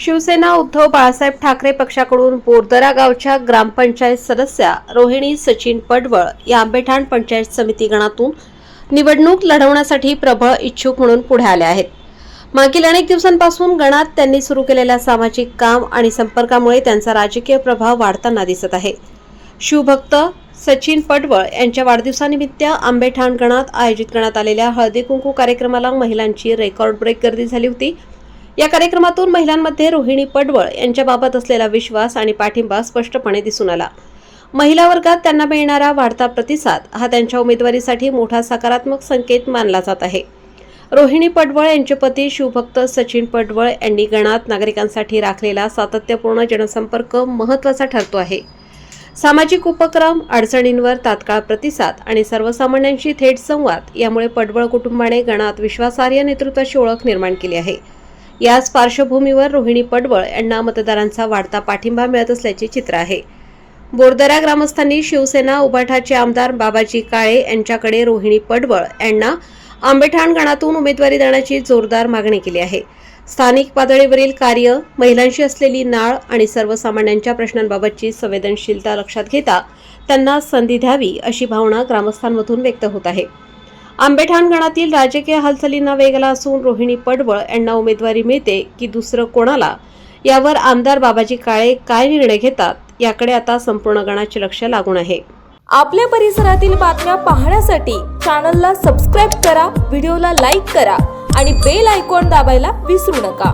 शिवसेना उद्धव बाळासाहेब ठाकरे पक्षाकडून बोरदरा गावच्या ग्रामपंचायत सदस्या रोहिणी सचिन पडवळ या आंबेठाण पंचायत समिती गणातून निवडणूक लढवण्यासाठी प्रबळ इच्छुक म्हणून पुढे आल्या आहेत. मागील अनेक दिवसांपासून गणात त्यांनी सुरू केलेल्या सामाजिक काम आणि संपर्कामुळे त्यांचा राजकीय प्रभाव वाढताना दिसत आहे. शिवभक्त सचिन पडवळ यांच्या वाढदिवसानिमित्त आंबेठाण गणात आयोजित करण्यात आलेल्या हळदी कुंकू कार्यक्रमाला महिलांची रेकॉर्ड ब्रेक गर्दी झाली होती. या कार्यक्रमातून महिलांमध्ये रोहिणी पडवळ यांच्याबाबत असलेला विश्वास आणि पाठिंबा स्पष्टपणे दिसून आला. महिला वर्गात त्यांना मिळणारा वाढता प्रतिसाद हा त्यांच्या उमेदवारीसाठी मोठा सकारात्मक संकेत मानला जात आहे. रोहिणी पडवळ यांचे पती शिवभक्त सचिन पडवळ यांनी गणात नागरिकांसाठी राखलेला सातत्यपूर्ण जनसंपर्क महत्त्वाचा ठरतो आहे. सामाजिक उपक्रम अडचणींवर तात्काळ प्रतिसाद आणि सर्वसामान्यांशी थेट संवाद यामुळे पडवळ कुटुंबाने गणात विश्वासार्ह नेतृत्वाची ओळख निर्माण केली आहे. याच पार्श्वभूमीवर रोहिणी पडवळ यांना मतदारांचा वाढता पाठिंबा मिळत असल्याचे चित्र आहे. बोरदरा ग्रामस्थांनी शिवसेना उभाठाचे आमदार बाबाजी काळे यांच्याकडे रोहिणी पडवळ यांना आंबेठाण गणातून उमेदवारी देण्याची जोरदार मागणी केली आहे. स्थानिक पातळीवरील कार्य महिलांशी असलेली नाळ आणि सर्वसामान्यांच्या प्रश्नांबाबतची संवेदनशीलता लक्षात घेता त्यांना संधी द्यावी अशी भावना ग्रामस्थांमधून व्यक्त होत आहे. आंबेठाण गणातील राजकीय हालचालींना वेग आला असून रोहिणी पडवळ यांना उमेदवारी मिळते की दुसरं कोणाला? यावर आमदार बाबाजी काळे काय निर्णय घेतात? याकडे आता संपूर्ण गणाचे लक्ष लागून आहे. आपल्या परिसरातील बातम्या पाहण्यासाठी चॅनलला सबस्क्राईब करा व्हिडिओला लाईक करा आणि बेल आयकॉन दाबायला विसरू नका.